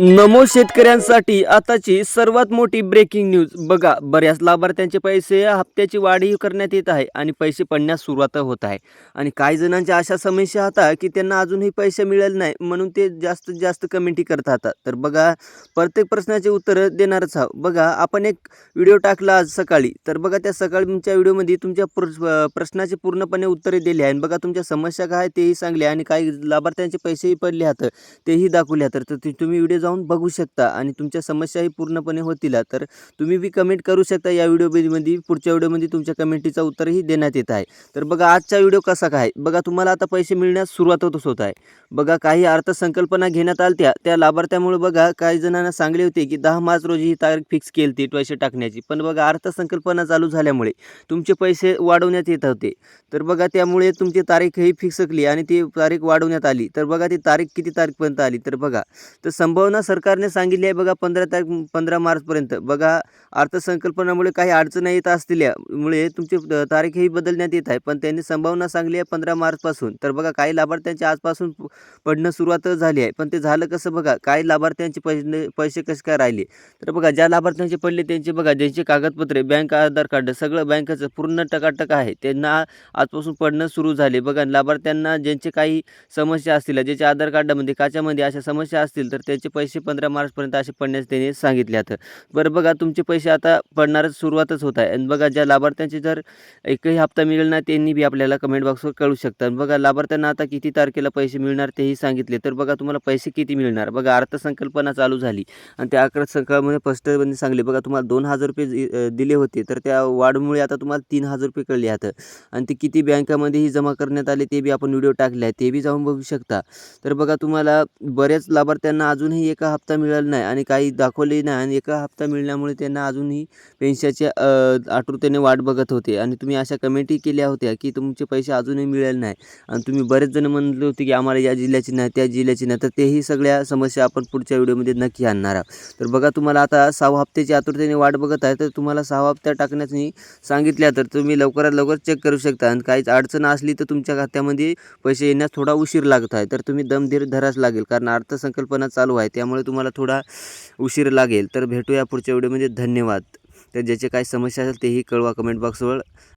नमो शेतकऱ्यांसाठी आताची सर्वात मोठी ब्रेकिंग न्यूज बघा बऱ्याच लाभार्थ्यांचे पैसे हप्त्याची वाढही करण्यात येत आहे आणि पैसे पडण्यास सुरुवात होत आहे. आणि काही जणांच्या अशा समस्या होता की त्यांना अजूनही पैसे मिळेल नाही म्हणून ते जास्तीत जास्त कमेंटी करत राहतात तर बघा प्रत्येक प्रश्नाचे उत्तर देणारच आहोत. बघा आपण एक व्हिडिओ टाकला आज सकाळी. तर बघा त्या सकाळी तुमच्या व्हिडिओमध्ये तुमच्या प्र प्रश्नाचे पूर्णपणे उत्तरे दिली आहे आणि बघा तुमच्या समस्या काय आहे तेही सांगले आणि काही लाभार्थ्यांचे पैसेही पडले आहेत तेही दाखवले तर तर तुम्ही व्हिडिओ जाऊन बघू शकता आणि तुमच्या समस्याही पूर्णपणे होतील. तर तुम्ही बी कमेंट करू शकता या व्हिडिओमध्ये पुढच्या व्हिडिओमध्ये तुमच्या कमेंटीचा उत्तरही देण्यात येत आहे. तर बघा आजचा व्हिडिओ कसा काय? बघा तुम्हाला आता पैसे मिळण्यास सुरुवात होतच होत आहे. बघा काही अर्थसंकल्पना घेण्यात आल्या त्या लाभार्थ्यामुळे बघा काही जणांना सांगले होते की दहा मार्च रोजी ही तारीख फिक्स केली ती पैसे टाकण्याची. पण बघा अर्थसंकल्पना चालू झाल्यामुळे तुमचे पैसे वाढवण्यात येत होते. तर बघा त्यामुळे तुमची तारीखही फिक्सकली आणि ती तारीख वाढवण्यात आली. तर बघा ती तारीख किती तारीखपर्यंत आली? तर बघा तर संभावना सरकारने सांगितली आहे बघा पंधरा तारीख पंधरा मार्चपर्यंत बघा अर्थसंकल्पनामुळे काही अडचणी येत असलेल्यामुळे तुमची तारीख तारीखही बदलण्यात येत आहे. पण त्यांनी संभावना सांगली आहे पंधरा मार्चपासून. तर बघा काही लाभार्थ्यांची आजपासून पडणं सुरुवात झाली आहे. पण ते झालं कसं बघा काही लाभार्थ्यांचे पैसे पैसे कसे काय राहिले? तर बघा ज्या लाभार्थ्यांचे पडले त्यांचे बघा ज्यांचे कागदपत्रे बँक आधार कार्ड सगळं बँकेचं पूर्ण टकाटक आहे. त्यांना आजपासून पडणं सुरू झाले. बघा लाभार्थ्यांना ज्यांचे काही समस्या असतील ज्याच्या आधार कार्डामध्ये काच्यामध्ये अशा समस्या असतील तर त्याचे पैसे पंधरा मार्चपर्यंत असे पडण्यास त्यांनी सांगितले आहेत बरं बघा तुमचे पैसे आता पडणारच सुरुवातच होत आहे. आणि बघा ज्या लाभार्थ्यांचे जर एकही हप्ता मिळेल ना त्यांनी बी आपल्याला कमेंट बॉक्सवर कळू शकतात बघा लाभार्थ्यांना आता किती तारखेला पैसे मिळणार तेही सांगितले. तर बघा तुम्हाला पैसे किती मिळणार? बघा अर्थसंकल्पना चालू झाली. आणि त्या अर्थसंकल्पमध्ये स्पष्टपणे म्हणजे सांगले बघा तुम्हाला दोन हजार रुपये दिले होते. तर त्या वाढमुळे आता तुम्हाला तीन हजार रुपये कळले आहेत आणि ते किती बँकामध्येही जमा करण्यात आले ते बी आपण व्हिडिओ टाकले आहे ते बी जाऊन बघू शकता. तर बघा तुम्हाला बऱ्याच लाभार्थ्यांना अजूनही एका हप्ता मिळाला नाही आणि काही दाखवले नाही आणि एका हप्ता मिळण्यामुळे त्यांना अजूनही पैशाच्या आतुरतेने वाट बघत होते. आणि तुम्ही अशा कमेंटही केल्या होत्या की तुमचे पैसे अजूनही मिळाले नाही. आणि तुम्ही बरेच जण म्हणले होते की आम्हाला या जिल्ह्याची नाही त्या जिल्ह्याची नाही. तर तेही सगळ्या समस्या आपण पुढच्या व्हिडिओमध्ये नक्की आणणार आहोत. तर बघा तुम्हाला आता सहा हप्त्याची आतुरतेने वाट बघत आहे. तर तुम्हाला सहा हप्त्या टाकण्याची सांगितल्या तर तुम्ही लवकरात लवकर चेक करू शकता. आणि काहीच अडचण असली तर तुमच्या खात्यामध्ये पैसे येण्यास थोडा उशीर लागत आहे. तर तुम्ही दमधीर धराच लागेल कारण अर्थसंकल्पना चालू आहे. त्यामुळे तुम्हाला थोडा उशीर लागेल. तर भेटूया पुढच्या व्हिडिओमध्ये धन्यवाद. तर ज्याचे काय समस्या असेल तेही कळवा कमेंट बॉक्सवर